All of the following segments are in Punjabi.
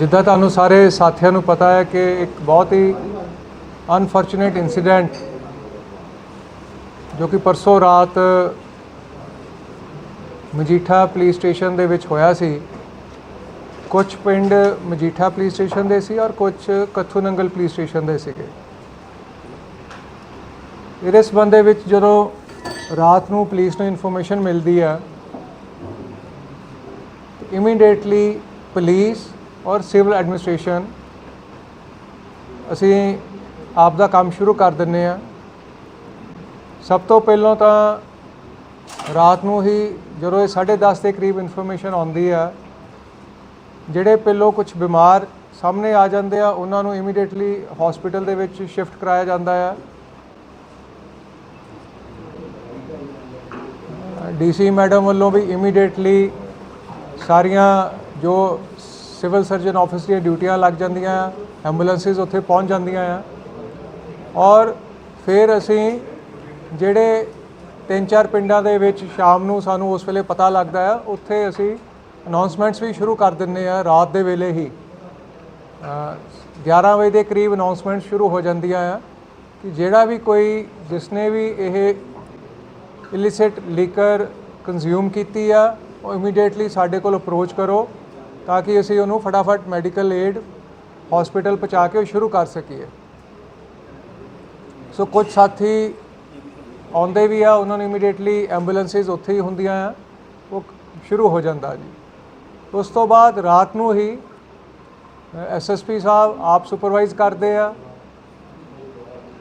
ਜਿੱਦਾਂ ਤੁਹਾਨੂੰ ਸਾਰੇ ਸਾਥੀਆਂ ਨੂੰ ਪਤਾ ਹੈ ਕਿ ਇੱਕ ਬਹੁਤ ਹੀ ਅਨਫੋਰਚੂਨੇਟ ਇਨਸੀਡੈਂਟ ਜੋ ਕਿ ਪਰਸੋਂ ਰਾਤ ਮਜੀਠਾ ਪੁਲਿਸ ਸਟੇਸ਼ਨ ਦੇ ਵਿੱਚ ਹੋਇਆ ਸੀ। ਕੁਝ ਪਿੰਡ ਮਜੀਠਾ ਪੁਲਿਸ ਸਟੇਸ਼ਨ ਦੇ ਸੀ ਔਰ ਕੁਝ ਕੱਥੂ ਨੰਗਲ ਪੁਲਿਸ ਸਟੇਸ਼ਨ ਦੇ ਸੀਗੇ। ਇਹਦੇ ਸੰਬੰਧ ਦੇ ਵਿੱਚ ਜਦੋਂ ਰਾਤ ਨੂੰ ਪੁਲਿਸ ਨੂੰ ਇਨਫੋਰਮੇਸ਼ਨ ਮਿਲਦੀ ਆ ਇਮੀਡੀਏਟਲੀ ਪੁਲਿਸ ਔਰ ਸਿਵਲ ਐਡਮਿਨਿਸਟ੍ਰੇਸ਼ਨ, ਅਸੀਂ ਆਪ ਦਾ ਕੰਮ ਸ਼ੁਰੂ ਕਰ ਦਿੰਨੇ ਆ ਸਭ ਤੋਂ ਪਹਿਲਾਂ ਤਾਂ ਰਾਤ ਨੂੰ ਹੀ ਜਦੋਂ ਇਹ 10:30 ਦੇ ਕਰੀਬ ਇਨਫੋਰਮੇਸ਼ਨ ਆਉਂਦੀ ਆ, ਜਿਹੜੇ ਪਹਿਲੋਂ ਕੁਝ ਬਿਮਾਰ ਸਾਹਮਣੇ ਆ ਜਾਂਦੇ ਆ, ਉਹਨਾਂ ਨੂੰ ਇਮੀਡੀਏਟਲੀ ਹਸਪੀਟਲ ਦੇ ਵਿੱਚ ਸ਼ਿਫਟ ਕਰਾਇਆ ਜਾਂਦਾ ਆ। ਡੀਸੀ ਮੈਡਮ ਵੱਲੋਂ ਵੀ ਇਮੀਡੀਏਟਲੀ ਸਾਰੀਆਂ ਜੋ ਸਿਵਲ ਸਰਜਨ ਆਫਿਸ ਦੀਆਂ ਡਿਊਟੀਆਂ ਲੱਗ ਜਾਂਦੀਆਂ ਆ ਐਂਬੂਲੈਂਸਿਸ ਉੱਥੇ ਪਹੁੰਚ ਜਾਂਦੀਆਂ ਆ। ਔਰ ਫਿਰ ਅਸੀਂ ਜਿਹੜੇ ਤਿੰਨ ਚਾਰ ਪਿੰਡਾਂ ਦੇ ਵਿੱਚ ਸ਼ਾਮ ਨੂੰ ਸਾਨੂੰ ਉਸ ਵੇਲੇ ਪਤਾ ਲੱਗਦਾ ਆ ਉੱਥੇ ਅਸੀਂ ਅਨਾਉਂਸਮੈਂਟਸ ਵੀ ਸ਼ੁਰੂ ਕਰ ਦਿੰਨੇ ਆ ਰਾਤ ਦੇ ਵੇਲੇ ਹੀ। ਅ, 11 ਵਜੇ ਦੇ ਕਰੀਬ ਅਨਾਉਂਸਮੈਂਟ ਸ਼ੁਰੂ ਹੋ ਜਾਂਦੀਆਂ ਆ ਕਿ ਜਿਹੜਾ ਵੀ ਕੋਈ ਜਿਸਨੇ ਵੀ ਇਹ ਇਲਿਸਿਟ ਲੀਕਰ ਕੰਜ਼ਿਊਮ ਕੀਤੀ ਆ ਉਹ ਇਮੀਡੀਏਟਲੀ ਸਾਡੇ ਕੋਲ ਅਪਰੋਚ ਕਰੋ। ਤਾਂ ਕਿ ਅਸੀਂ ਉਹਨੂੰ ਫਟਾਫਟ ਮੈਡੀਕਲ ਏਡ ਹਸਪੀਟਲ ਪਹੁੰਚਾ ਕੇ ਉਹ ਸ਼ੁਰੂ ਕਰ ਸਕੀਏ। ਸੋ ਕੁਝ ਸਾਥੀ ਆਉਂਦੇ ਵੀ ਆ, ਉਹਨਾਂ ਨੂੰ ਇਮੀਡੀਏਟਲੀ ਐਂਬੂਲੈਂਸਿਸ ਉੱਥੇ ਹੀ ਹੁੰਦੀਆਂ ਆ। ਉਹ ਸ਼ੁਰੂ ਹੋ ਜਾਂਦਾ ਜੀ। ਉਸ ਤੋਂ ਬਾਅਦ ਰਾਤ ਨੂੰ ਹੀ ਐਸਐਸਪੀ ਸਾਹਿਬ ਆਪ ਸੁਪਰਵਾਈਜ਼ ਕਰਦੇ ਆ।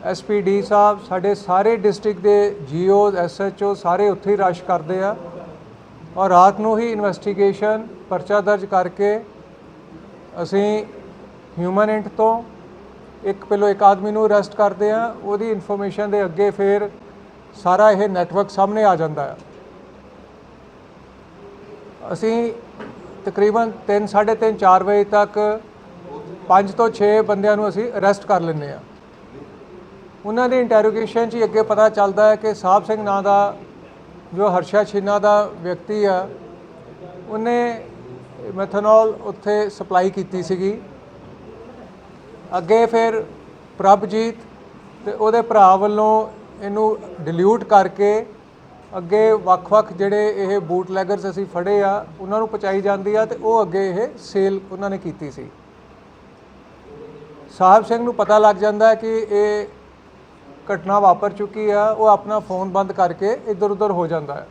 ਐਸਪੀਡੀ ਸਾਹਿਬ ਸਾਡੇ ਸਾਰੇ ਡਿਸਟ੍ਰਿਕਟ ਦੇ ਜੀਓਜ਼ ਐਸਐਚਓ ਸਾਰੇ ਉੱਥੇ ਹੀ ਰਸ਼ ਕਰਦੇ ਆ। ਔਰ ਰਾਤ ਨੂੰ ਹੀ ਇਨਵੈਸਟੀਗੇਸ਼ਨ ਪਰਚਾ ਦਰਜ ਕਰਕੇ ਅਸੀਂ ਹਿਊਮਨ ਇੰਟ ਤੋਂ ਇੱਕ ਪਹਿਲੋਂ ਇੱਕ ਆਦਮੀ ਨੂੰ ਅਰੈਸਟ ਕਰਦੇ ਆ ਉਹਦੀ ਇਨਫੋਰਮੇਸ਼ਨ ਦੇ ਅੱਗੇ ਫਿਰ ਸਾਰਾ ਇਹ ਨੈਟਵਰਕ ਸਾਹਮਣੇ ਆ ਜਾਂਦਾ ਆ ਅਸੀਂ ਤਕਰੀਬਨ 3 3:30 4 ਵਜੇ ਤੱਕ 5 ਤੋਂ 6 ਬੰਦਿਆਂ ਨੂੰ ਅਸੀਂ ਅਰੈਸਟ ਕਰ ਲੈਂਦੇ ਆ ਉਹਨਾਂ ਦੀ ਇੰਟਰੋਗੇਸ਼ਨ 'ਚ ਹੀ ਅੱਗੇ ਪਤਾ ਚੱਲਦਾ ਹੈ ਕਿ ਸਾਹਿਬ ਸਿੰਘ ਨਾਂ ਦਾ ਜੋ ਹਰਸ਼ਾ ਛੀਨਾ ਦਾ ਵਿਅਕਤੀ ਆ, ਉਹਨੇ ਮੈਥਨੋਲ ਉੱਥੇ ਸਪਲਾਈ ਕੀਤੀ ਸੀਗੀ। ਅੱਗੇ ਫਿਰ ਪ੍ਰਭਜੀਤ ਤੇ ਉਹਦੇ ਭਰਾ ਵੱਲੋਂ ਇਹਨੂੰ ਡਿਲੂਟ ਕਰਕੇ ਅੱਗੇ ਵੱਖ-ਵੱਖ ਜਿਹੜੇ ਇਹ ਬੂਟ ਲੈਗਰਸ ਅਸੀਂ ਫੜੇ ਆ, ਉਹਨਾਂ ਨੂੰ ਪਹੁੰਚਾਈ ਜਾਂਦੀ ਆ ਤੇ ਉਹ ਅੱਗੇ ਇਹ ਸੇਲ ਉਹਨਾਂ ਨੇ ਕੀਤੀ ਸੀ। ਸਾਹਿਬ ਸਿੰਘ ਨੂੰ ਪਤਾ ਲੱਗ ਜਾਂਦਾ ਕਿ ਇਹ ਘਟਨਾ ਵਾਪਰ ਚੁੱਕੀ ਆ, ਉਹ ਆਪਣਾ ਫੋਨ ਬੰਦ ਕਰਕੇ ਇੱਧਰ ਉੱਧਰ ਹੋ ਜਾਂਦਾ ਹੈ।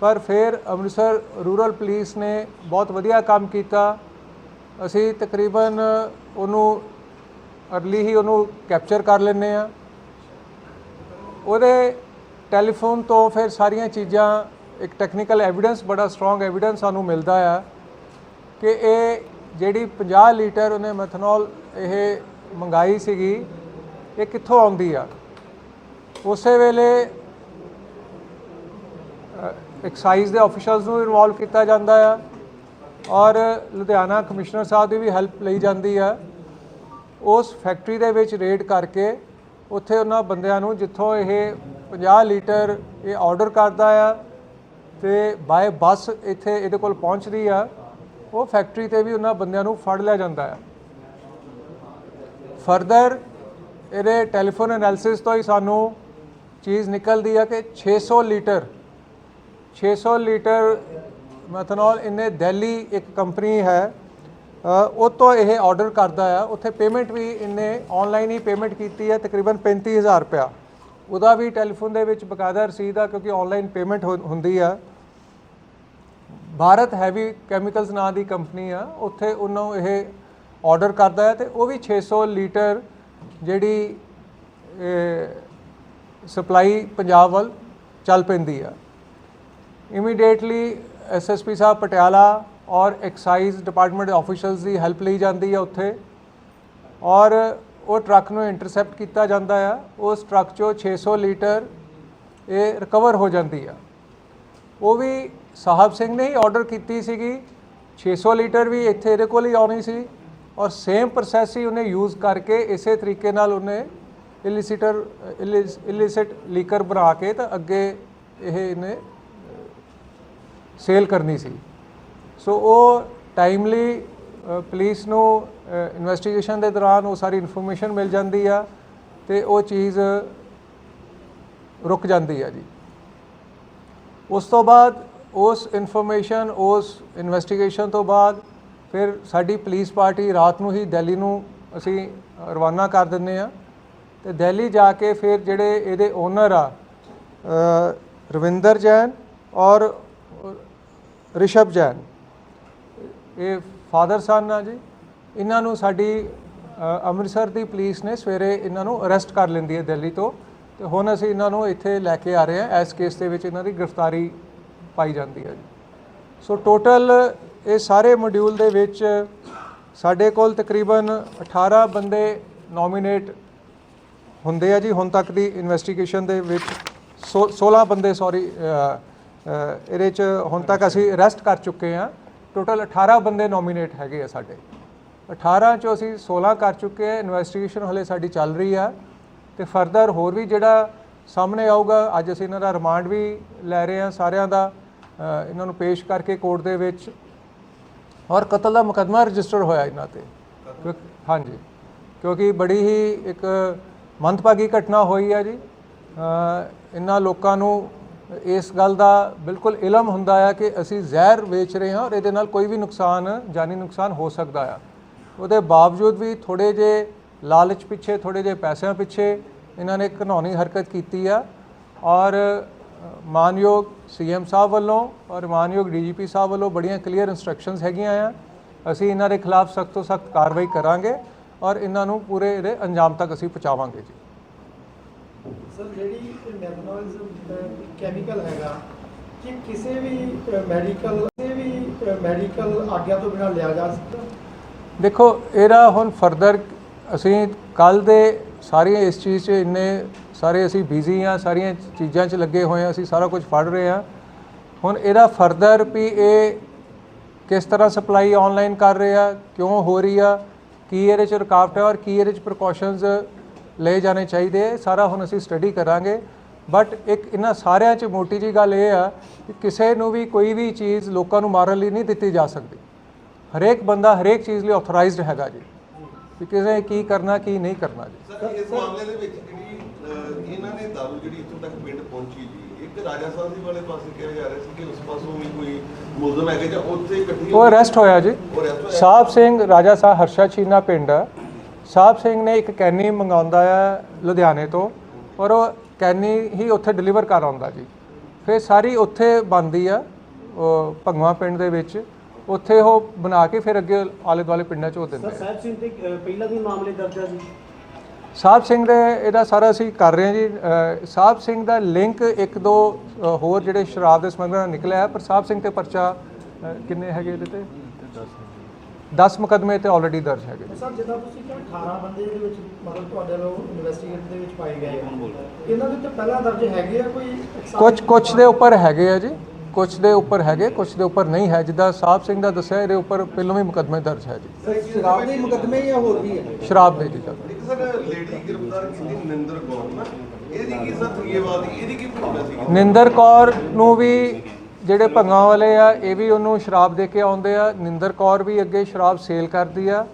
ਪਰ ਫਿਰ ਅੰਮ੍ਰਿਤਸਰ ਰੂਰਲ ਪੁਲਿਸ ਨੇ ਬਹੁਤ ਵਧੀਆ ਕੰਮ ਕੀਤਾ। ਅਸੀਂ ਤਕਰੀਬਨ ਉਹਨੂੰ ਅਰਲੀ ਹੀ ਉਹਨੂੰ ਕੈਪਚਰ ਕਰ ਲੈਂਦੇ ਆ ਉਹਦੇ ਟੈਲੀਫੋਨ ਤੋਂ ਫਿਰ ਸਾਰੀਆਂ ਚੀਜ਼ਾਂ, ਇੱਕ ਟੈਕਨੀਕਲ ਐਵੀਡੈਂਸ ਬੜਾ ਸਟਰੋਂਗ ਐਵੀਡੈਂਸ ਸਾਨੂੰ ਮਿਲਦਾ ਆ ਕਿ ਇਹ ਜਿਹੜੀ 50 ਲੀਟਰ ਉਹਨੇ ਮੈਥਨੋਲ ਇਹ ਮੰਗਾਈ ਸੀਗੀ, ਇਹ ਕਿੱਥੋਂ ਆਉਂਦੀ ਆ? ਉਸੇ ਵੇਲੇ ਐਕਸਾਈਜ਼ ਦੇ ਆਫੀਸ਼ੀਅਲਸ ਨੂੰ ਇਨਵੋਲਵ ਕੀਤਾ ਜਾਂਦਾ ਆ। ਔਰ ਲੁਧਿਆਣਾ ਕਮਿਸ਼ਨਰ ਸਾਹਿਬ ਦੀ ਵੀ ਹੈਲਪ ਲਈ ਜਾਂਦੀ ਆ। ਉਸ ਫੈਕਟਰੀ ਦੇ ਵਿੱਚ ਰੇਡ ਕਰਕੇ ਉੱਥੇ ਉਹਨਾਂ ਬੰਦਿਆਂ ਨੂੰ ਜਿੱਥੋਂ ਇਹ 50 ਲੀਟਰ ਇਹ ਆਰਡਰ ਕਰਦਾ ਆ ਤੇ ਬਾਏ ਬੱਸ ਇੱਥੇ ਇਹਦੇ ਕੋਲ ਪਹੁੰਚਦੀ ਆ, ਉਹ ਫੈਕਟਰੀ ਤੇ ਵੀ ਉਹਨਾਂ ਬੰਦਿਆਂ ਨੂੰ ਫੜ ਲਿਆ ਜਾਂਦਾ ਆ। ਫਰਦਰ ਇਹਦੇ ਟੈਲੀਫੋਨ ਐਨਾਲਿਸਿਸ ਤੋਂ ਹੀ ਸਾਨੂੰ ਚੀਜ਼ ਨਿਕਲਦੀ ਆ ਕਿ 600 ਲੀਟਰ 600 ਲੀਟਰ ਮੈਥਨੋਲ ਇਹਨੇ ਦਿੱਲੀ ਇੱਕ ਕੰਪਨੀ ਹੈ ਉਹ ਤੋਂ ਇਹ ਆਰਡਰ ਕਰਦਾ ਆ। ਉੱਥੇ ਪੇਮੈਂਟ ਵੀ ਇਹਨੇ ਆਨਲਾਈਨ ਹੀ ਪੇਮੈਂਟ ਕੀਤੀ ਹੈ, ਤਕਰੀਬਨ 35000 ਰੁਪਇਆ। ਉਹਦਾ ਵੀ ਟੈਲੀਫੋਨ ਦੇ ਵਿੱਚ ਬਕਾਇਦਾ ਰਸੀਦ ਆ, ਕਿਉਂਕਿ ਆਨਲਾਈਨ ਪੇਮੈਂਟ ਹੁੰਦੀ ਆ। ਭਾਰਤ ਹੈਵੀ ਕੈਮੀਕਲਸ ਨਾਂ ਦੀ ਕੰਪਨੀ ਆ, ਉੱਥੇ ਉਹਨੂੰ ਇਹ ਆਰਡਰ ਕਰਦਾ ਹੈ ਤੇ ਉਹ ਵੀ 600 ਲੀਟਰ ਜਿਹੜੀ ਸਪਲਾਈ ਪੰਜਾਬ ਵੱਲ ਚੱਲ ਪੈਂਦੀ ਆ। ਇਮੀਡੀਏਟਲੀ ਐਸਐਸਪੀ ਸਾਹਿਬ ਪਟਿਆਲਾ ਔਰ ਐਕਸਾਈਜ਼ ਡਿਪਾਰਟਮੈਂਟ ਆਫੀਸ਼ੀਅਲਸ ਦੀ ਹੈਲਪ ਲਈ ਜਾਂਦੀ ਆ ਉੱਥੇ। ਔਰ ਉਹ ਟਰੱਕ ਨੂੰ ਇੰਟਰਸੈਪਟ ਕੀਤਾ ਜਾਂਦਾ ਆ। ਉਸ ਟਰੱਕ 'ਚੋਂ 600 ਲੀਟਰ ਇਹ ਰਿਕਵਰ ਹੋ ਜਾਂਦੀ ਆ। ਉਹ ਵੀ ਸਾਹਿਬ ਸਿੰਘ ਨੇ ਹੀ ਆਰਡਰ ਕੀਤੀ ਸੀਗੀ। 600 ਲੀਟਰ ਵੀ ਇੱਥੇ ਇਹਦੇ ਕੋਲ ਹੀ ਆਉਣੀ ਸੀ ਔਰ ਸੇਮ ਪ੍ਰੋਸੈਸ ਹੀ ਉਹਨੇ ਯੂਜ਼ ਕਰਕੇ ਇਸੇ ਤਰੀਕੇ ਨਾਲ ਉਹਨੇ ਇਲਿਸਿਟਰ ਇਲਿਸਿਟ ਲੀਕਰ ਬਣਾ ਕੇ ਤਾਂ ਅੱਗੇ ਇਹ ਇਹਨੇ ਸੇਲ ਕਰਨੀ ਸੀ। ਸੋ ਉਹ ਟਾਈਮਲੀ ਅ, ਪੁਲਿਸ ਨੂੰ ਇਨਵੈਸਟੀਗੇਸ਼ਨ ਦੇ ਦੌਰਾਨ ਉਹ ਸਾਰੀ ਇਨਫੋਰਮੇਸ਼ਨ ਮਿਲ ਜਾਂਦੀ ਆ ਤੇ ਉਹ ਚੀਜ਼ ਰੁਕ ਜਾਂਦੀ ਆ ਜੀ। ਉਸ ਤੋਂ ਬਾਅਦ ਉਸ ਇਨਫੋਰਮੇਸ਼ਨ ਉਸ ਇਨਵੈਸਟੀਗੇਸ਼ਨ ਤੋਂ ਬਾਅਦ ਫਿਰ ਸਾਡੀ ਪੁਲਿਸ ਪਾਰਟੀ ਰਾਤ ਨੂੰ ਹੀ ਦਿੱਲੀ ਨੂੰ ਅਸੀਂ ਰਵਾਨਾ ਕਰ ਦਿੰਦੇ ਆ। ਤੇ ਦਿੱਲੀ ਜਾ ਕੇ ਫਿਰ ਜਿਹੜੇ ਇਹਦੇ ਓਨਰ ਆ ਰਵਿੰਦਰ ਜੈਨ ਔਰ ਰਿਸ਼ਭ ਜੈਨ, ਇਹ ਫਾਦਰ ਸਨ ਆ ਜੀ, ਇਹਨਾਂ ਨੂੰ ਸਾਡੀ ਅੰਮ੍ਰਿਤਸਰ ਦੀ ਪੁਲਿਸ ਨੇ ਸਵੇਰੇ ਇਹਨਾਂ ਨੂੰ ਅਰੈਸਟ ਕਰ ਲੈਂਦੀ ਹੈ ਦਿੱਲੀ ਤੋਂ, ਤੇ ਹੁਣ ਅਸੀਂ ਇਹਨਾਂ ਨੂੰ ਇੱਥੇ ਲੈ ਕੇ ਆ ਰਹੇ ਹਾਂ, ਇਸ ਕੇਸ ਦੇ ਵਿੱਚ ਇਹਨਾਂ ਦੀ ਗ੍ਰਿਫਤਾਰੀ ਪਾਈ ਜਾਂਦੀ ਹੈ ਜੀ। ਸੋ ਟੋਟਲ ਇਹ ਸਾਰੇ ਮੋਡਿਊਲ ਦੇ ਵਿੱਚ ਸਾਡੇ ਕੋਲ ਤਕਰੀਬਨ 18 ਬੰਦੇ ਨੋਮੀਨੇਟ ਹੁੰਦੇ ਆ ਜੀ, ਹੁਣ ਤੱਕ ਦੀ ਇਨਵੈਸਟੀਗੇਸ਼ਨ ਦੇ ਵਿੱਚ ਸੋ- 16 ਬੰਦੇ, ਸੌਰੀ ਇਹਦੇ ਚ ਹੁਣ ਤੱਕ ਅਸੀਂ ਅਰੈਸਟ ਕਰ ਚੁੱਕੇ ਆ ਟੋਟਲ 18 ਬੰਦੇ ਨੋਮੀਨੇਟ ਹੈਗੇ ਆ ਸਾਡੇ। 18 ਚੋਂ ਅਸੀਂ 16 ਕਰ ਚੁੱਕੇ ਆ ਇਨਵੈਸਟੀਗੇਸ਼ਨ ਹਲੇ ਸਾਡੀ ਚੱਲ ਰਹੀ ਆ। ਤੇ ਫਰਦਰ ਹੋਰ ਵੀ ਜਿਹੜਾ ਸਾਹਮਣੇ ਆਊਗਾ ਅੱਜ ਅਸੀਂ ਇਹਨਾਂ ਦਾ ਰਿਮਾਂਡ ਵੀ ਲੈ ਰਹੇ ਆ ਸਾਰਿਆਂ ਦਾ ਇਹਨਾਂ ਨੂੰ ਪੇਸ਼ ਕਰਕੇ ਕੋਰਟ ਦੇ ਵਿੱਚ। ਔਰ ਕਤਲ ਦਾ ਮੁਕੱਦਮਾ ਰਜਿਸਟਰ ਹੋਇਆ ਇਹਨਾਂ ਤੇ। ਹਾਂਜੀ। ਕਿਉਂਕਿ ਬੜੀ ਹੀ ਇੱਕ ਮੰਦਭਾਗੀ ਘਟਨਾ ਹੋਈ ਹੈ ਜੀ। ਇਹਨਾਂ ਲੋਕਾਂ ਨੂੰ ਇਸ ਗੱਲ ਦਾ ਬਿਲਕੁਲ ਇਲਮ ਹੁੰਦਾ ਆ ਕਿ ਅਸੀਂ ਜ਼ਹਿਰ ਵੇਚ ਰਹੇ ਹਾਂ ਔਰ ਇਹਦੇ ਨਾਲ ਕੋਈ ਵੀ ਨੁਕਸਾਨ ਜਾਨੀ ਨੁਕਸਾਨ ਹੋ ਸਕਦਾ ਆ। ਉਹਦੇ ਬਾਵਜੂਦ ਵੀ ਥੋੜੇ ਜੇ ਲਾਲਚ ਪਿੱਛੇ ਥੋੜੇ ਜੇ ਪੈਸਿਆਂ ਪਿੱਛੇ ਇਹਨਾਂ ਨੇ ਘਨੌਣੀ ਹਰਕਤ ਕੀਤੀ ਆ ਔਰ ਅ, ਮਾਨਯੋਗ ਸੀਐਮ ਸਾਹਿਬ ਵੱਲੋਂ ਔਰ ਮਾਨਯੋਗ ਡੀਜੀਪੀ ਸਾਹਿਬ ਵੱਲੋਂ ਬੜੀਆਂ ਕਲੀਅਰ ਇਨਸਟਰਕਸ਼ਨਸ ਹੈਗੀਆਂ ਆ। ਅਸੀਂ ਇਹਨਾਂ ਦੇ ਖਿਲਾਫ ਸਖਤ ਤੋਂ ਸਖਤ ਕਾਰਵਾਈ ਕਰਾਂਗੇ ਔਰ ਇਹਨਾਂ ਨੂੰ ਪੂਰੇ ਇਹਦੇ ਅੰਜਾਮ ਤੱਕ ਅਸੀਂ ਪਹੁੰਚਾਵਾਂਗੇ ਜੀ। ਸਰ, ਜਿਹੜੀ ਮੈਥਨੋਲ ਕੈਮੀਕਲ ਹੈਗਾ, ਕਿ ਕਿਸੇ ਵੀ ਮੈਡੀਕਲ ਕਿਸੇ ਵੀ ਮੈਡੀਕਲ ਆਗਿਆ ਤੋਂ ਬਿਨਾਂ ਲਿਆ ਜਾ ਸਕਦਾ? ਦੇਖੋ, ਇਹਦਾ ਹੁਣ ਫਰਦਰ ਅਸੀਂ ਕੱਲ ਦੇ ਸਾਰੀਆਂ ਇਸ ਚੀਜ਼ 'ਚ ਇੰਨੇ ਸਾਰੇ ਅਸੀਂ ਬਿਜ਼ੀ ਆ ਸਾਰੀਆਂ ਚੀਜ਼ਾਂ 'ਚ ਲੱਗੇ ਹੋਏ ਆ ਅਸੀਂ ਸਾਰਾ ਕੁਝ ਫੜ ਰਹੇ ਆ ਹੁਣ ਇਹਦਾ ਫਰਦਰ ਵੀ ਇਹ ਕਿਸ ਤਰ੍ਹਾਂ ਸਪਲਾਈ ਆਨਲਾਈਨ ਕਰ ਰਹੇ ਆ ਕਿਉਂ ਹੋ ਰਹੀ ਆ, ਕੀ ਇਹਦੇ 'ਚ ਰੁਕਾਵਟ ਹੈ ਔਰ ਕੀ ਇਹਦੇ 'ਚ ਪ੍ਰੀਕਾਸ਼ਨਸ ਲਏ ਜਾਣੇ ਚਾਹੀਦੇ ਸਾਰਾ ਹੁਣ ਅਸੀਂ ਸਟੱਡੀ ਕਰਾਂਗੇ। ਬਟ ਇੱਕ ਇਹਨਾਂ ਸਾਰਿਆਂ 'ਚ ਮੋਟੀ ਜੀ ਗੱਲ ਇਹ ਆ ਕਿ ਕਿਸੇ ਨੂੰ ਵੀ ਕੋਈ ਵੀ ਚੀਜ਼ ਲੋਕਾਂ ਨੂੰ ਮਾਰਨ ਲਈ ਨਹੀਂ ਦਿੱਤੀ ਜਾ ਸਕਦੀ। ਹਰੇਕ ਬੰਦਾ ਹਰੇਕ ਚੀਜ਼ ਲਈ ਆਥੋਰਾਈਜ਼ਡ ਹੈਗਾ ਜੀ। ਕਿ ਕਿਸੇ ਕੀ ਕਰਨਾ ਕੀ ਨਹੀਂ ਕਰਨਾ ਜੀ। ਸਰ ਇਸ ਮਾਮਲੇ ਦੇ ਵਿੱਚ ਜਿਹੜੀ ਇਹਨਾਂ ਨੇ ਦਾਰੂ ਜਿਹੜੀ ਇੱਥੋਂ ਤੱਕ ਪਿੰਡ ਪਹੁੰਚੀ ਜੀ ਇੱਕ ਰਾਜਾ ਸਾਹਿਬ ਦੀ ਵਾਲੇ ਪਾਸੇ ਕਿਹਾ ਜਾ ਰਿਹਾ ਸੀ ਕਿ ਉਸ ਪਾਸੋਂ ਵੀ ਕੋਈ ਮੁਲਜ਼ਮ ਹੈਗੇ ਜਾਂ ਉੱਥੇ ਇਕੱਠੀ ਉਹ ਅਰੈਸਟ ਹੋਇਆ ਜੀ। ਸਾਹਿਬ ਸਿੰਘ ਰਾਜਾ ਸਾਹਿਬ ਹਰਸ਼ਾ ਚੀਨਾ ਪਿੰਡ ਆ। ਸਾਹਿਬ ਸਿੰਘ ਨੇ ਇੱਕ ਕੈਨੀ ਮੰਗਾਉਂਦਾ ਆ ਲੁਧਿਆਣੇ ਤੋਂ ਔਰ ਉਹ ਕੈਨੀ ਹੀ ਉੱਥੇ ਡਿਲੀਵਰ ਕਰ ਆਉਂਦਾ ਜੀ। ਫਿਰ ਸਾਰੀ ਉੱਥੇ ਬਣਦੀ ਆ ਉਹ ਭੰਗਵਾ ਪਿੰਡ ਦੇ ਵਿੱਚ। ਉੱਥੇ ਉਹ ਬਣਾ ਕੇ ਫਿਰ ਅੱਗੇ ਆਲੇ ਦੁਆਲੇ ਪਿੰਡਾਂ 'ਚ ਉਹ ਦਿੰਦੇ ਸਰ ਸਾਹਿਬ ਸਿੰਘ ਤੇ ਪਹਿਲਾਂ ਵੀ ਮਾਮਲੇ ਦਰਜ ਆ ਜੀ? ਸਾਹਿਬ ਸਿੰਘ ਦੇ ਇਹਦਾ ਸਾਰਾ ਅਸੀਂ ਕਰ ਰਹੇ ਹਾਂ ਜੀ। ਸਾਹਿਬ ਸਿੰਘ ਦਾ ਲਿੰਕ ਇੱਕ ਦੋ ਹੋਰ ਜਿਹੜੇ ਸ਼ਰਾਬ ਦੇ ਸਮਗਲਰ ਨਾਲ ਨਿਕਲਿਆ ਹੈ, ਪਰ ਸਾਹਿਬ ਸਿੰਘ ਤੇ ਪਰਚਾ ਕਿੰਨੇ ਹੈਗੇ ਇਹਦੇ ਤੇ? 10 ਮੁਕਦਮੇ ਤੇ ਆਲਰੇਡੀ ਦਰਜ ਹੈਗੇ ਜੀ। ਸਰ ਜਿੱਦਾਂ ਤੁਸੀਂ ਕਿਹਾ 18 ਬੰਦੇ ਇਹਦੇ ਵਿੱਚ ਮਤਲਬ ਤੁਹਾਡੇ ਵੱਲੋਂ ਇਨਵੈਸਟੀਗੇਟ ਦੇ ਵਿੱਚ ਪਾਏ ਗਏ ਆ। ਇਹਨਾਂ ਦੇ ਉੱਤੇ ਪਹਿਲਾਂ ਦਰਜ ਹੈਗੇ ਆ ਕੋਈ ਕੁਝ ਕੁਝ ਦੇ ਉੱਪਰ ਹੈਗੇ ਆ ਜੀ। ਕੁਝ ਦੇ ਉੱਪਰ ਹੈਗੇ ਕੁਝ ਦੇ ਉੱਪਰ ਨਹੀਂ ਹੈ। ਜਿੱਦਾਂ ਸਾਹਿਬ ਸਿੰਘ ਦਾ ਦੱਸਿਆ ਇਹਦੇ ਉੱਪਰ ਪਹਿਲਾਂ ਵੀ ਮੁਕਦਮੇ ਦਰਜ ਹੈ ਜੀ। ਸਰ ਸ਼ਰਾਬ ਦੇ ਮੁਕੱਦਮੇ ਜਾਂ ਹੋਰ ਵੀ ਹੈ? ਸ਼ਰਾਬ ਦੇ ਜੀ ਸਰ। ਇੱਕ ਸਰ ਲੇਡੀ ਗ੍ਰਿਫਤਾਰ ਕੀਤੀ ਨਿੰਦਰ ਕੌਰ ਨਾ ਇਹਦੀ ਕੀ ਸਰ ਥਰੀਏਵਾਲ ਦੀ ਇਹਦੀ ਕੀ ਭੂਮਿਕਾ ਸੀ? ਨਿੰਦਰ ਕੌਰ ਨੂੰ ਵੀ ਜਿਹੜੇ ਭੰਗਾਂ ਵਾਲੇ ਆ ਇਹ ਵੀ ਉਹਨੂੰ ਸ਼ਰਾਬ ਦੇ ਕੇ ਆਉਂਦੇ ਆ। ਨਿੰਦਰ ਕੌਰ ਵੀ ਅੱਗੇ ਸ਼ਰਾਬ ਸੇਲ ਕਰਦੀ ਆ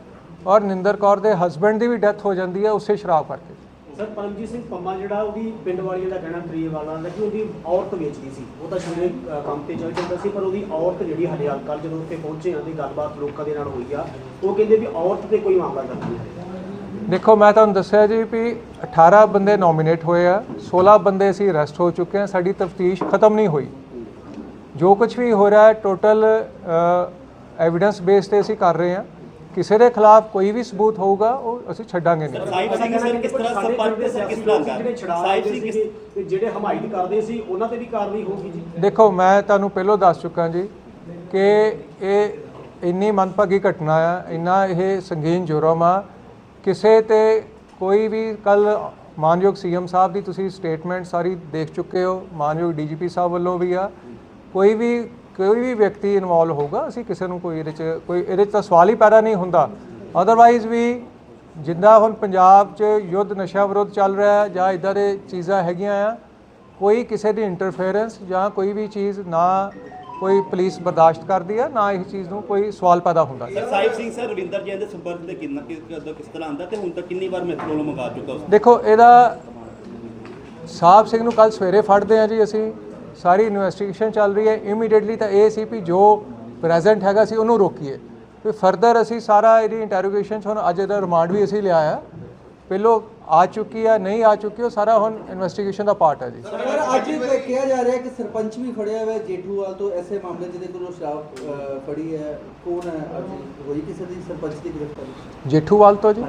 ਔਰ ਨਿੰਦਰ ਕੌਰ ਦੇ ਹਸਬੰਡ ਦੀ ਵੀ ਡੈਥ ਹੋ ਜਾਂਦੀ ਆ ਉਸੇ ਸ਼ਰਾਬ ਕਰਕੇ। ਸਰ ਪਰਮਜੀਤ ਸਿੰਘ ਪੰਮਾ ਜਿਹੜਾ ਉਹਦੀ ਪਿੰਡ ਵਾਲੀ ਦਾ ਕਹਿਣਾ ਤਰੀਏ ਵਾਲਾ ਦਾ ਕਿ ਉਹਦੀ ਔਰਤ ਵੇਚਦੀ ਸੀ। ਉਹ ਤਾਂ ਸਵੇਰੇ ਅ, ਕੰਮ ਤੇ ਚਲ ਜਾਂਦਾ ਸੀ ਪਰ ਉਹਦੀ ਔਰਤ ਜਿਹੜੀ ਸਾਡੇ ਕੱਲ ਜਦੋਂ ਉੱਥੇ ਪਹੁੰਚੇ ਆ ਦੀ ਗੱਲਬਾਤ ਲੋਕਾਂ ਦੇ ਨਾਲ ਹੋਈ ਆ ਉਹ ਕਹਿੰਦੇ ਵੀ ਔਰਤ ਤੇ ਕੋਈ ਮਾਮਲਾ ਨਹੀਂ ਹੈ ਦੇਖੋ ਮੈਂ ਤੁਹਾਨੂੰ ਦੱਸਿਆ ਜੀ ਵੀ 18 ਬੰਦੇ ਨੋਮੀਨੇਟ ਹੋਏ ਆ 16 ਬੰਦੇ ਅਸੀਂ ਅਰੈਸਟ ਹੋ ਚੁੱਕੇ ਆ ਸਾਡੀ ਤਫਤੀਸ਼ ਖਤਮ ਨਹੀਂ ਹੋਈ। ਜੋ ਕੁਝ ਵੀ ਹੋ ਰਿਹਾ ਹੈ ਟੋਟਲ ਐਵੀਡੈਂਸ ਬੇਸ ਤੇ ਅਸੀਂ ਕਰ ਰਹੇ ਹਾਂ। ਕਿਸੇ ਦੇ ਖਿਲਾਫ ਕੋਈ ਵੀ ਸਬੂਤ ਹੋਊਗਾ ਉਹ ਅਸੀਂ ਛੱਡਾਂਗੇ ਨਹੀਂ। ਸਾਹਿਬ ਸਿੰਘ ਸਰ ਕਿਸ ਤਰ੍ਹਾਂ ਸੰਪਰਕ ਦੇ ਸਰ ਕਿਸ ਤਰ੍ਹਾਂ ਕਰ ਜਿਹੜੇ ਸਾਹਿਬ ਸਿੰਘ ਤੇ ਜਿਹੜੇ ਹਮਾਇਤ ਕਰਦੇ ਸੀ ਉਹਨਾਂ ਤੇ ਵੀ ਕਾਰਵਾਈ ਹੋਊਗੀ ਜੀ? ਦੇਖੋ ਮੈਂ ਤੁਹਾਨੂੰ ਪਹਿਲਾਂ ਦੱਸ ਚੁੱਕਾ ਜੀ ਕਿ ਇਹ ਇੰਨੀ ਮੰਦਭਾਗੀ ਘਟਨਾ ਆ ਇੰਨਾ ਇਹ ਸੰਗੀਨ ਜੁਰਮ ਆ। ਕਿਸੇ ਤੇ ਕੋਈ ਵੀ ਕੱਲ ਮਾਨਯੋਗ ਸੀਐਮ ਸਾਹਿਬ ਦੀ ਤੁਸੀਂ ਸਟੇਟਮੈਂਟ ਸਾਰੀ ਦੇਖ ਚੁੱਕੇ ਹੋ ਮਾਨਯੋਗ ਡੀਜੀਪੀ ਸਾਹਿਬ ਵੱਲੋਂ ਵੀ ਆ। ਕੋਈ ਵੀ ਕੋਈ ਵੀ ਵਿਅਕਤੀ ਇਨਵੋਲਵ ਹੋਊਗਾ ਅਸੀਂ ਕਿਸੇ ਨੂੰ ਕੋਈ ਇਹਦੇ ਚ ਕੋਈ ਇਹਦੇ ਚ ਤਾਂ ਸਵਾਲ ਹੀ ਪੈਦਾ ਨਹੀਂ ਹੁੰਦਾ। ਅਦਰਵਾਈਜ਼ ਵੀ ਜਿੱਦਾਂ ਹੁਣ ਪੰਜਾਬ 'ਚ ਯੁੱਧ ਨਸ਼ਾ ਵਿਰੋਧ ਚੱਲ ਰਿਹਾ ਹੈ ਜਾਂ ਇਦਾਂ ਦੇ ਚੀਜ਼ਾਂ ਹੈਗੀਆਂ ਆ ਕੋਈ ਕਿਸੇ ਦੀ ਇੰਟਰਫੇਰੈਂਸ ਜਾਂ ਕੋਈ ਵੀ ਚੀਜ਼ ਨਾ ਕੋਈ ਪੁਲਿਸ ਬਰਦਾਸ਼ਤ ਕਰਦੀ ਹੈ ਨਾ ਇਸ ਚੀਜ਼ ਨੂੰ ਕੋਈ ਸਵਾਲ ਪੈਦਾ ਹੁੰਦਾ। ਸਰ ਸਾਹਿਬ ਸਿੰਘ ਸਰ ਰਵਿੰਦਰ ਜੈਨ ਦੇ ਸੰਪਰਕ ਤੇ ਕਿੰਨਾ ਕਿਸ ਤਰ੍ਹਾਂ ਆਂਦਾ ਤੇ ਹੁਣ ਤੱਕ ਕਿੰਨੀ ਵਾਰ ਮੈਥਨੋਲ ਮੰਗਾ ਚੁੱਕਾ ਉਸ ਦੇਖੋ ਇਹਦਾ ਸਾਹਿਬ ਸਿੰਘ ਨੂੰ ਕੱਲ ਸਵੇਰੇ ਫੜਦੇ ਆ ਜੀ ਅਸੀਂ। ਸਾਰੀ ਇਨਵੈਸਟੀਗੇਸ਼ਨ ਚੱਲ ਰਹੀ ਹੈ। ਇਮੀਡੀਏਟਲੀ ਤਾਂ ਇਹ ਸੀ ਵੀ ਜੋ ਪ੍ਰੈਜ਼ੈਂਟ ਹੈਗਾ ਸੀ ਉਹਨੂੰ ਰੋਕੀਏ। ਫਿਰ ਫਰਦਰ ਅਸੀਂ ਸਾਰਾ ਇਹਦੀ ਇੰਟਰੋਗੇਸ਼ਨ ਚ ਹੁਣ ਅੱਜ ਇਹਦਾ ਰਿਮਾਂਡ ਵੀ ਅਸੀਂ ਲਿਆ ਆ। ਪਹਿਲੋ ਆ ਚੁੱਕੀ ਆ ਨਹੀਂ ਆ ਚੁੱਕੀ ਉਹ ਸਾਰਾ ਹੁਣ ਇਨਵੈਸਟੀਗੇਸ਼ਨ ਦਾ ਪਾਰਟ ਹੈ ਜੀ। ਸਰ ਅੱਜ ਕਿਹਾ ਜਾ ਰਿਹਾ ਕਿ ਸਰਪੰਚ ਵੀ ਫੜਿਆ ਹੋਇਆ ਹੈ ਜੇਠੂਵਾਲ ਤੋਂ ਐਸੇ ਮਾਮਲੇ ਜਿਹਦੇ ਕੋਲੋਂ ਸ਼ਰਾਬ ਫੜੀ ਹੈ। ਕੌਣ ਹੈ ਅੱਜ? ਹੋਈ ਕਿਸੇ ਦੀ ਸਰਪੰਚ ਦੀ ਗ੍ਰਿਫਤਾਰੀ? ਜੇਠੂਵਾਲ ਤੋਂ ਜੀ?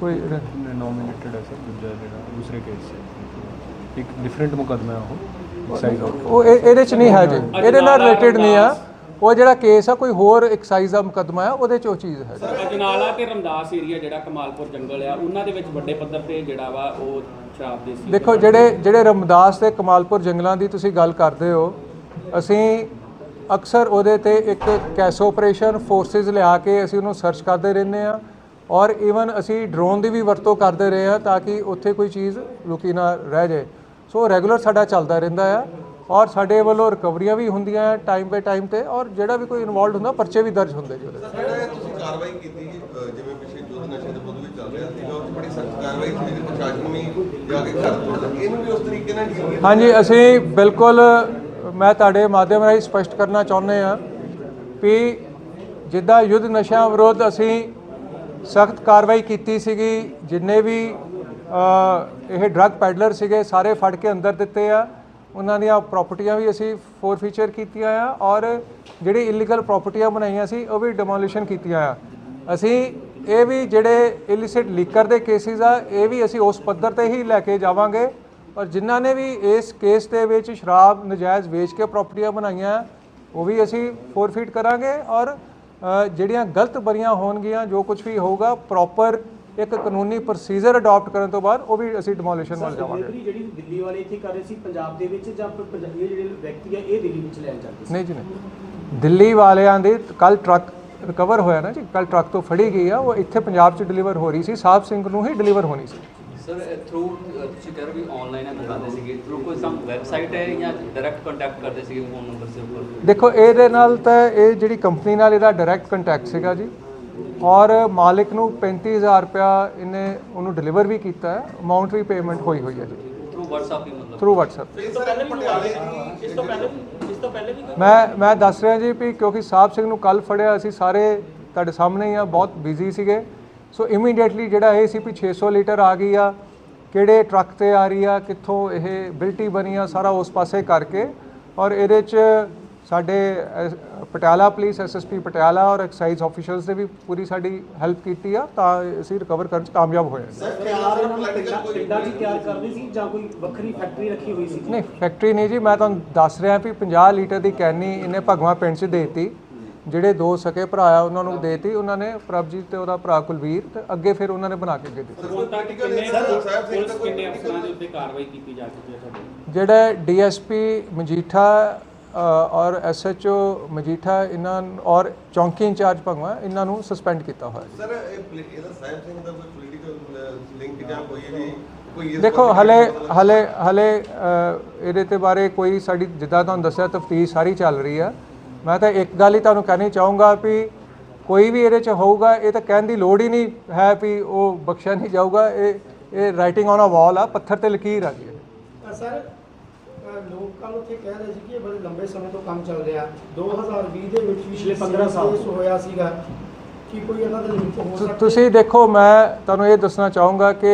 ਕੋਈ ਨੋਮੀਨੇਟਡ ਹੈ ਸਰ ਦੂਜਾ ਜਿਹੜਾ ਦੂਸਰੇ ਕੇਸ ਇੱਕ ਡਿਫਰੈਂਟ ਮੁਕਦਮਾ ਹੈ ਉਹ। ਐਕਸਾਈਜ਼ ਉਹ ਇਹ- ਇਹਦੇ ਚ ਨਹੀਂ ਹੈ ਜੀ ਇਹਦੇ ਨਾਲ ਰਿਲੇਟਡ ਨਹੀਂ ਆ। ਉਹ ਜਿਹੜਾ ਕੇਸ ਆ ਕੋਈ ਹੋਰ ਐਕਸਾਈਜ਼ ਦਾ ਮੁਕੱਦਮਾ ਹੈ ਉਹਦੇ ਚ ਉਹ ਚੀਜ਼ ਹੈ ਜੀ ਅਜਨਾਲਾ ਤੇ ਰਮਦਾਸ ਏਰੀਆ ਜਿਹੜਾ ਕਮਾਲਪੁਰ ਜੰਗਲ ਆ ਉਹਨਾਂ ਦੇ ਵਿੱਚ ਵੱਡੇ ਪੱਧਰ ਤੇ ਜਿਹੜਾ ਵਾ ਉਹ ਸ਼ਰਾਬ ਦੇ ਸੀ ਦੇਖੋ ਜਿਹੜੇ ਜਿਹੜੇ ਰਮਦਾਸ ਤੇ ਕਮਾਲਪੁਰ ਜੰਗਲਾਂ ਦੀ ਤੁਸੀਂ ਗੱਲ ਕਰਦੇ ਹੋ ਅਸੀਂ ਅਕਸਰ ਉਹਦੇ ਤੇ ਇੱਕ ਕੈਸ ਆਪਰੇਸ਼ਨ ਫੋਰਸਿਸ ਲਿਆ ਕੇ ਅਸੀਂ ਉਹਨੂੰ ਸਰਚ ਕਰਦੇ ਰਹਿੰਦੇ ਆ ਔਰ ਇਵਨ ਅਸੀਂ ਡਰੋਨ ਦੀ ਵੀ ਵਰਤੋਂ ਕਰਦੇ ਰਹੇ ਆ ਤਾਂ ਕਿ ਉੱਥੇ ਕੋਈ ਚੀਜ਼ ਲੁਕੀ ਨਾ ਰਹਿ ਜਾਏ। ਸੋ ਰੈਗੂਲਰ ਸਾਡਾ ਚੱਲਦਾ ਰਹਿੰਦਾ ਆ ਔਰ ਸਾਡੇ ਵੱਲੋਂ ਰਿਕਵਰੀਆਂ ਵੀ ਹੁੰਦੀਆਂ ਆ ਟਾਈਮ ਬਾਈ ਟਾਈਮ ਤੇ ਔਰ ਜਿਹੜਾ ਵੀ ਕੋਈ ਇਨਵੋਲਡ ਹੁੰਦਾ ਪਰਚੇ ਵੀ ਦਰਜ ਹੁੰਦੇ ਜੀ ਉਹਦੇ ਸਰ ਜਿਹੜਾ ਇਹ ਤੁਸੀਂ ਕਾਰਵਾਈ ਕੀਤੀ ਅਹ ਜਿਵੇਂ ਪਿੱਛੇ ਜੋਤ ਨਸ਼ੇ ਦੇ ਮੁੱਦ ਵੀ ਚੱਲ ਰਿਹਾ ਸੀਗਾ ਉਹ 'ਚ ਬੜੀ ਸਖਤ ਕਾਰਵਾਈ ਸੀ ਜਿਹੜੀ ਪ੍ਰਸ਼ਾਸਨ ਵੀ ਜਾ ਕੇ ਘਰ ਤੋੜਦਾ ਇਹਨੂੰ ਵੀ ਉਸ ਤਰੀਕੇ ਨਾਲ ਡੀਲ ਕੀਤਾ? ਹਾਂਜੀ ਅਸੀਂ ਬਿਲਕੁਲ ਮੈਂ ਤੁਹਾਡੇ ਮਾਧਿਅਮ ਰਾਹੀਂ ਸਪਸ਼ਟ ਕਰਨਾ ਚਾਹੁੰਦੇ ਹਾਂ ਵੀ ਜਿੱਦਾਂ ਯੁੱਧ ਨਸ਼ਿਆਂ ਵਿਰੁੱਧ ਅਸੀਂ ਸਖਤ ਕਾਰਵਾਈ ਕੀਤੀ ਸੀਗੀ ਜਿੰਨੇ ਵੀ ਇਹ ਡਰੱਗ ਪੈਡਲਰ ਸੀਗੇ, ਸਾਰੇ ਫੜ ਕੇ ਅੰਦਰ ਦਿੱਤੇ ਆ। ਉਹਨਾਂ ਦੀਆਂ ਪ੍ਰਾਪਰਟੀਆਂ ਵੀ ਅਸੀਂ ਫੋਰਫੀਚਰ ਕੀਤੀਆਂ ਆ ਔਰ ਜਿਹੜੀ ਇਲੀਗਲ ਪ੍ਰਾਪਰਟੀਆਂ ਬਣਾਈਆਂ ਸੀ, ਉਹ ਵੀ ਡਿਮੋਲਿਸ਼ਨ ਕੀਤੀਆਂ ਆ। ਅਸੀਂ ਇਹ ਵੀ ਜਿਹੜੇ ਇਲਿਸਿਟ ਲੀਕਰ ਦੇ ਕੇਸਿਸ ਆ, ਇਹ ਵੀ ਅਸੀਂ ਉਸ ਪੱਧਰ ਤੇ ਹੀ ਲੈ ਕੇ ਜਾਵਾਂਗੇ। ਔਰ ਜਿਨ੍ਹਾਂ ਨੇ ਵੀ ਇਸ ਕੇਸ ਦੇ ਵਿੱਚ ਸ਼ਰਾਬ ਨਜਾਇਜ਼ ਵੇਚ ਕੇ ਪ੍ਰਾਪਰਟੀਆਂ ਬਣਾਈਆਂ, ਉਹ ਵੀ ਅਸੀਂ ਫੋਰਫੀਟ ਕਰਾਂਗੇ। ਔਰ ਜਿਹੜੀਆਂ ਗਲਤ ਬਰੀਆਂ ਹੋਣਗੀਆਂ, ਜੋ ਕੁਝ ਵੀ ਹੋਊਗਾ ਪ੍ਰੋਪਰ ਇੱਕ ਕਾਨੂੰਨੀ ਪ੍ਰੋਸੀਜਰ ਅਡਾਪਟ ਕਰਨ ਤੋਂ ਬਾਅਦ ਉਹ ਵੀ ਅਸੀਂ ਡਿਮੋਲੀਸ਼ਨ ਵੱਲ ਜਾਵਾਂਗੇ। ਡਿਲੀਵਰੀ ਜਿਹੜੀ ਦਿੱਲੀ ਵਾਲੇ ਇੱਥੇ ਕਰ ਰਹੇ ਸੀ ਪੰਜਾਬ ਦੇ ਵਿੱਚ ਜਾਂ ਪੰਜਾਬੀ ਜਿਹੜੇ ਵਿਅਕਤੀ ਆ ਇਹ ਦਿੱਲੀ ਵਿੱਚ ਲੈਣ ਜਾਂਦੇ ਸੀ? ਨਹੀਂ ਜੀ ਨਹੀਂ। ਦਿੱਲੀ ਵਾਲਿਆਂ ਦੇ ਕੱਲ ਟਰੱਕ ਰਿਕਵਰ ਹੋਇਆ ਨਾ ਜੀ ਕੱਲ ਟਰੱਕ ਤੋਂ ਫੜੀ ਗਈ ਆ ਉਹ ਇੱਥੇ ਪੰਜਾਬ 'ਚ ਡਿਲੀਵਰ ਹੋ ਰਹੀ ਸੀ ਸਾਹਿਬ ਸਿੰਘ ਨੂੰ ਹੀ ਡਿਲੀਵਰ ਹੋਣੀ ਸੀ। ਸਰ ਥਰੂ ਤੁਸੀਂ ਕਹਿ ਰਹੇ ਹੋ ਵੀ ਆਨਲਾਈਨ ਹੈ ਮੰਗਾਉਂਦੇ ਸੀਗੇ। ਥਰੂ ਕੋਈ ਸਮ ਵੈਬਸਾਈਟ ਹੈ ਜਾਂ ਡਾਇਰੈਕਟ ਕੰਟੈਕਟ ਕਰਦੇ ਸੀਗੇ ਫੋਨ ਨੰਬਰ ਸੇ ਉੱਪਰ? ਦੇਖੋ ਇਹਦੇ ਨਾਲ ਤਾਂ ਇਹ ਜਿਹੜੀ ਕੰਪਨੀ ਨਾਲ ਇਹਦਾ ਡਾਇਰੈਕਟ ਕੰਟੈਕਟ ਸੀਗਾ ਜੀ ਔਰ ਮਾਲਿਕ ਨੂੰ 35000 ਰੁਪਇਆ ਇਹਨੇ ਉਹਨੂੰ ਡਿਲੀਵਰ ਵੀ ਕੀਤਾ ਹੈ। ਅਮਾਉਂਟ ਵੀ ਪੇਮੈਂਟ ਹੋਈ ਹੋਈ ਹੈ ਜੀ। ਥਰੂ WhatsApp ਹੀ ਮਤਲਬ? ਥਰੂ WhatsApp ਇਸ ਤੋਂ ਪਹਿਲੇ ਪਟਿਆਲੇ ਦੀ ਇਸ ਤੋਂ ਪਹਿਲੇ ਇਸ ਤੋਂ ਪਹਿਲੇ ਵੀ ਮੈਂ ਮੈਂ ਦੱਸ ਰਿਹਾ ਜੀ ਵੀ ਕਿਉਂਕਿ ਸਾਹਿਬ ਸਿੰਘ ਨੂੰ ਕੱਲ ਫੜਿਆ ਅਸੀਂ ਸਾਰੇ ਤੁਹਾਡੇ ਸਾਹਮਣੇ ਹੀ ਆ ਬਹੁਤ ਬਿਜ਼ੀ ਸੀਗੇ। ਸੋ ਇਮੀਡੀਏਟਲੀ ਜਿਹੜਾ ਇਹ ਸੀ ਵੀ 600 ਲੀਟਰ ਆ ਗਈ ਆ ਕਿਹੜੇ ਟਰੱਕ ਤੇ ਆ ਰਹੀ ਆ ਕਿੱਥੋਂ ਇਹ ਬਿਲਟੀ ਬਣੀ ਆ ਸਾਰਾ ਉਸ ਪਾਸੇ ਕਰਕੇ। ਔਰ ਇਹਦੇ ਚ ਸਾਡੇ ਪਟਿਆਲਾ ਪੁਲਿਸ ਐਸਐਸਪੀ ਪਟਿਆਲਾ ਔਰ ਐਕਸਾਈਜ਼ ਆਫੀਸ਼ਲਸ ਨੇ ਵੀ ਪੂਰੀ ਸਾਡੀ ਹੈਲਪ ਕੀਤੀ ਆ ਤਾਂ ਅਸੀਂ ਰਿਕਵਰ ਕਰਨ ਚ ਕਾਮਯਾਬ ਹੋਏ। ਸਰ ਪਿੰਡਾਂ ਕੋਈ ਪਿੰਡਾਂ 'ਚ ਹੀ ਤਿਆਰ ਕਰਦੇ ਸੀ ਜਾਂ ਕੋਈ ਵੱਖਰੀ ਫੈਕਟਰੀ ਰੱਖੀ ਹੋਈ ਸੀ ਨਹੀਂ ਫੈਕਟਰੀ ਨਹੀਂ ਜੀ ਮੈਂ ਤੁਹਾਨੂੰ ਦੱਸ ਰਿਹਾ ਵੀ 50 ਲੀਟਰ ਦੀ ਕੈਨੀ ਇਹਨੇ ਭਗਵਾ ਪਿੰਡ 'ਚ ਦੇਤੀ। ਜਿਹੜੇ ਦੋ ਸਕੇ ਭਰਾ ਆ ਉਹਨਾਂ ਨੂੰ ਦੇਤੀ ਉਹਨਾਂ ਨੇ ਪ੍ਰਭਜੀਤ ਤੇ ਉਹਦਾ ਭਰਾ ਕੁਲਵੀਰ ਤੇ ਅੱਗੇ ਫਿਰ ਉਹਨਾਂ ਨੇ ਬਣਾ ਕੇ ਅੱਗੇ ਦਿੱਤੀ। ਹੁਣ ਤੱਕ ਕਿੰਨੇ ਸਾਹਿਬ ਸਿੰਘ ਪੁਲਿਸ ਦਾ ਕੋਈ ਕਿੰਨੇ ਅਫਸਰਾਂ ਦੇ ਉੱਤੇ ਕਾਰਵਾਈ ਕੀਤੀ ਜਾ ਚੁੱਕੀ ਹੈ ਤੁਹਾਡੇ? ਜਿਹੜਾ ਡੀਐਸਪੀ ਮਜੀਠਾ ਔਰ ਐਸਐਚਓ ਮਜੀਠਾ ਇਹਨਾਂ ਔਰ ਚੌਂਕੀ ਇੰਚਾਰਜ ਭਗਵਾ ਇਹਨਾਂ ਨੂੰ ਸਸਪੈਂਡ ਕੀਤਾ ਹੋਇਆ ਹੈ ਸਰ ਇਹਦਾ ਸਾਹਿਬ ਸਿੰਘ ਦਾ ਕੋਈ ਪੋਲੀਟੀਕਲ ਲਿੰਕ ਜਾਂ ਕੋਈ ਇਸ ਦੇਖੋ ਹਲੇ ਹਲੇ ਹਲੇ ਇਹਦੇ ਤੇ ਬਾਰੇ ਕੋਈ ਸਾਡੀ ਜਿੱਦਾਂ ਤੁਹਾਨੂੰ ਦੱਸਿਆ ਤਫਤੀਸ਼ ਸਾਰੀ ਚੱਲ ਰਹੀ ਆ। ਮੈਂ ਤਾਂ ਇੱਕ ਗੱਲ ਹੀ ਤੁਹਾਨੂੰ ਕਹਿਣੀ ਚਾਹੂੰਗਾ ਵੀ ਕੋਈ ਵੀ ਇਹਦੇ ਚ ਹੋਊਗਾ ਇਹ ਤਾਂ ਕਹਿਣ ਦੀ ਲੋੜ ਹੀ ਨਹੀਂ ਹੈ ਵੀ ਉਹ ਬਖਸ਼ਿਆ ਨਹੀਂ ਜਾਊਗਾ। ਇਹ ਇਹ ਰਾਈਟਿੰਗ ਔਨ ਅ ਵਾਲ ਆ ਪੱਥਰ ਤੇ ਲਕੀਰ ਆ ਗਈ ਸਰ ਲੋਕ ਕੱਲ ਉੱਥੇ ਕਹਿ ਰਹੇ ਸੀ ਕਿ ਇਹ ਬੜੇ ਲੰਬੇ ਸਮੇਂ ਤੋਂ ਕੰਮ ਚੱਲ ਰਿਹਾ। 2020 ਦੇ ਵਿੱਚ ਪਿਛਲੇ 15 ਸਾਲ ਕੇਸ ਹੋਇਆ ਸੀਗਾ ਕਿ ਕੋਈ ਇਹਨਾਂ ਦਾ ਲਿੰਕ ਹੋ ਤੁ- ਸਕਦਾ। ਤੁਸੀਂ ਦੇਖੋ ਮੈਂ ਤੁਹਾਨੂੰ ਇਹ ਦੱਸਣਾ ਚਾਹੂੰਗਾ ਕਿ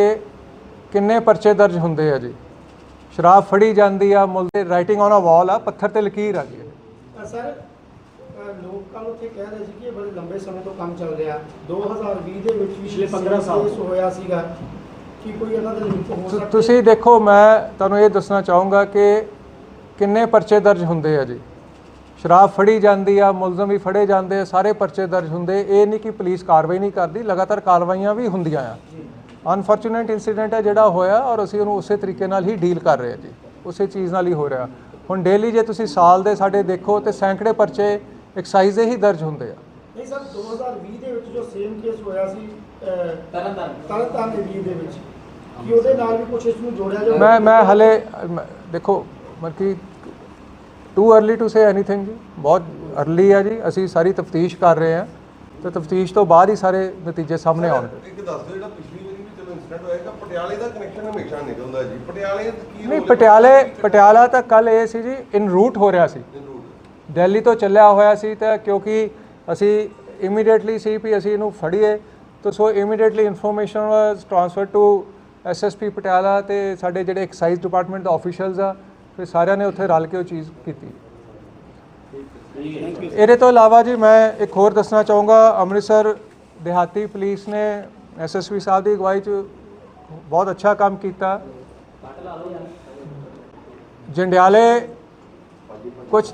ਕਿੰਨੇ ਪਰਚੇ ਦਰਜ ਹੁੰਦੇ ਆ ਜੀ। ਸ਼ਰਾਬ ਫੜੀ ਜਾਂਦੀ ਆ ਮੁੱਲ ਤੇ ਰਾਈਟਿੰਗ ਔਨ ਅ ਵਾਲ ਆ ਪੱਥਰ ਤੇ ਲਕੀਰ ਆ ਗਈ ਹੈ ਅ, ਸਰ ਲੋਕ ਕੱਲ ਉੱਥੇ ਕਹਿ ਰਹੇ ਸੀ ਕਿ ਇਹ ਬੜੇ ਲੰਬੇ ਸਮੇਂ ਤੋਂ ਕੰਮ ਚੱਲ ਰਿਹਾ। 2020 ਦੇ ਵਿੱਚ ਪਿਛਲੇ 15 ਸਾਲ ਕੇਸ ਹੋਇਆ ਸੀਗਾ। ਕਿ ਕੋਈ ਇਹਨਾਂ ਦਾ ਲਿੰਕ ਹੋ ਤੁ- ਸਕਦਾ ਤੁਸੀਂ ਦੇਖੋ ਮੈਂ ਤੁਹਾਨੂੰ ਇਹ ਦੱਸਣਾ ਚਾਹੂੰਗਾ ਕਿ ਕਿੰਨੇ ਪਰਚੇ ਦਰਜ ਹੁੰਦੇ ਆ ਜੀ। ਸ਼ਰਾਬ ਫੜੀ ਜਾਂਦੀ ਆ ਮੁਲਜ਼ਮ ਵੀ ਫੜੇ ਜਾਂਦੇ ਆ ਸਾਰੇ ਪਰਚੇ ਦਰਜ ਹੁੰਦੇ। ਇਹ ਨਹੀਂ ਕਿ ਪੁਲਿਸ ਕਾਰਵਾਈ ਨਹੀਂ ਕਰਦੀ ਲਗਾਤਾਰ ਕਾਰਵਾਈਆਂ ਵੀ ਹੁੰਦੀਆਂ ਆ। ਅਨਫੋਰਚੂਨੇਟ ਇਨਸੀਡੈਂਟ ਹੈ ਜਿਹੜਾ ਹੋਇਆ ਔਰ ਅਸੀਂ ਉਹਨੂੰ ਉਸੇ ਤਰੀਕੇ ਨਾਲ ਹੀ ਡੀਲ ਕਰ ਰਹੇ ਹਾਂ ਜੀ। ਉਸੇ ਚੀਜ਼ ਨਾਲ ਹੀ ਹੋ ਰਿਹਾ। ਹੁਣ ਡੇਲੀ ਜੇ ਤੁਸੀਂ ਸਾਲ ਦੇ ਸਾਡੇ ਦੇਖੋ ਤੇ ਸੈਂਕੜੇ ਪਰਚੇ ਐਕਸਾਈਜ਼ ਦੇ ਹੀ ਦਰਜ ਹੁੰਦੇ ਆ। ਨਹੀਂ ਸਰ 2020 ਦੇ ਵਿੱਚ ਜੋ ਸੇਮ ਕੇਸ ਹੋਇਆ ਸੀ ਮੈਂ ਮੈਂ ਹਲੇ ਦੇਖੋ ਮਤਲਬ ਕਿ too early to say anything ਜੀ। ਬਹੁਤ अर्ਲੀ ਆ ਜੀ। ਅਸੀਂ ਸਾਰੀ ਤਫਤੀਸ਼ ਕਰ ਰਹੇ ਹਾਂ ਤੇ ਤਫਤੀਸ਼ ਤੋਂ ਬਾਅਦ ਹੀ ਸਾਰੇ ਨਤੀਜੇ ਸਾਹਮਣੇ ਆਉਣਗੇ। ਪਟਿਆਲੇ ਨਹੀਂ ਪਟਿਆਲੇ ਪਟਿਆਲਾ ਤਾਂ ਕੱਲ ਇਹ ਸੀ ਜੀ ਇਨ ਰੂਟ ਹੋ ਰਿਹਾ ਸੀ। ਦਿੱਲੀ ਤੋਂ ਚੱਲਿਆ ਹੋਇਆ ਸੀ ਤਾਂ ਕਿਉਂਕਿ ਅਸੀਂ ਇਮੀਡੀਏਟਲੀ ਸੀ ਵੀ ਅਸੀਂ ਇਹਨੂੰ ਫੜੀਏ। So immediately information was transfer to SSP Patiala ਤੇ ਸਾਡੇ ਜਿਹੜੇ ਐਕਸਾਈਜ਼ ਡਿਪਾਰਟਮੈਂਟ ਦੇ ਆਫੀਸ਼ੀਅਲਸ ਆ ਫਿਰ ਸਾਰਿਆਂ ਨੇ ਉੱਥੇ ਰਲ ਕੇ ਉਹ ਚੀਜ਼ ਕੀਤੀ। ਇਹਦੇ ਤੋਂ ਇਲਾਵਾ ਜੀ ਮੈਂ ਇੱਕ ਹੋਰ ਦੱਸਣਾ ਚਾਹੂੰਗਾ, ਅੰਮ੍ਰਿਤਸਰ ਦਿਹਾਤੀ ਪੁਲਿਸ ਨੇ ਐਸਐਸਪੀ ਸਾਹਿਬ ਦੀ ਅਗਵਾਈ 'ਚ ਬਹੁਤ ਅੱਛਾ ਕੰਮ ਕੀਤਾ। ਜੰਡਿਆਲੇ ਕੁਝ